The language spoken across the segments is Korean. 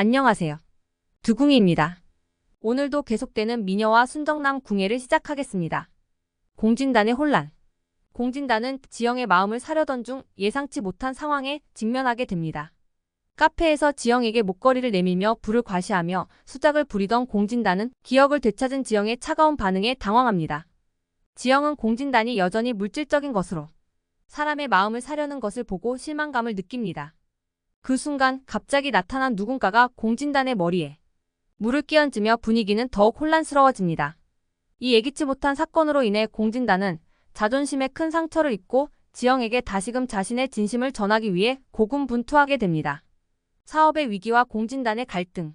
안녕하세요. 두궁이입니다. 오늘도 계속되는 미녀와 순정남 궁예를 시작하겠습니다. 공진단의 혼란. 공진단은 지영의 마음을 사려던 중 예상치 못한 상황에 직면하게 됩니다. 카페에서 지영에게 목걸이를 내밀며 불을 과시하며 수작을 부리던 공진단은 기억을 되찾은 지영의 차가운 반응에 당황합니다. 지영은 공진단이 여전히 물질적인 것으로 사람의 마음을 사려는 것을 보고 실망감을 느낍니다. 그 순간 갑자기 나타난 누군가가 공진단의 머리에 물을 끼얹으며 분위기는 더욱 혼란스러워집니다. 이 예기치 못한 사건으로 인해 공진단은 자존심에 큰 상처를 입고 지영에게 다시금 자신의 진심을 전하기 위해 고군분투하게 됩니다. 사업의 위기와 공진단의 갈등.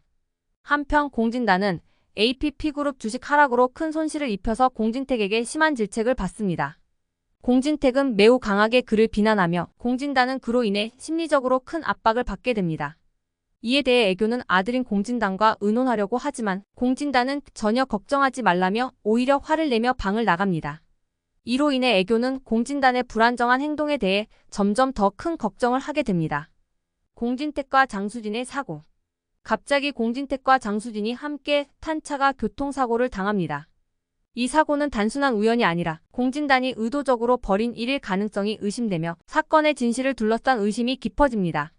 한편 공진단은 APP그룹 주식 하락으로 큰 손실을 입혀서 공진택에게 심한 질책을 받습니다. 공진택은 매우 강하게 그를 비난하며 공진단은 그로 인해 심리적으로 큰 압박을 받게 됩니다. 이에 대해 애교는 아들인 공진단과 의논하려고 하지만 공진단은 전혀 걱정하지 말라며 오히려 화를 내며 방을 나갑니다. 이로 인해 애교는 공진단의 불안정한 행동에 대해 점점 더 큰 걱정을 하게 됩니다. 공진택과 장수진의 사고. 갑자기 공진택과 장수진이 함께 탄 차가 교통사고를 당합니다. 이 사고는 단순한 우연이 아니라 공진단이 의도적으로 벌인 일일 가능성이 의심되며 사건의 진실을 둘러싼 의심이 깊어집니다.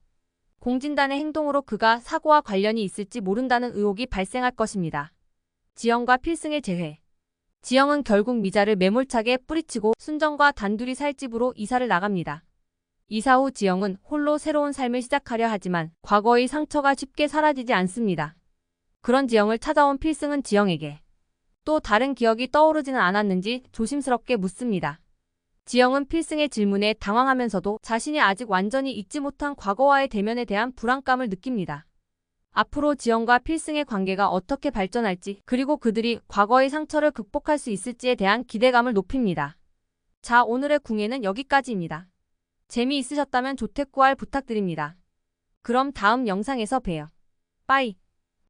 공진단의 행동으로 그가 사고와 관련이 있을지 모른다는 의혹이 발생할 것입니다. 지영과 필승의 재회. 지영은 결국 미자를 매몰차게 뿌리치고 순정과 단둘이 살 집으로 이사를 나갑니다. 이사 후 지영은 홀로 새로운 삶을 시작하려 하지만 과거의 상처가 쉽게 사라지지 않습니다. 그런 지영을 찾아온 필승은 지영에게 또 다른 기억이 떠오르지는 않았는지 조심스럽게 묻습니다. 지영은 필승의 질문에 당황하면서도 자신이 아직 완전히 잊지 못한 과거와의 대면에 대한 불안감을 느낍니다. 앞으로 지영과 필승의 관계가 어떻게 발전할지 그리고 그들이 과거의 상처를 극복할 수 있을지에 대한 기대감을 높입니다. 자, 오늘의 궁예는 여기까지입니다. 재미있으셨다면 조택구알 부탁드립니다. 그럼 다음 영상에서 봬요. 빠이.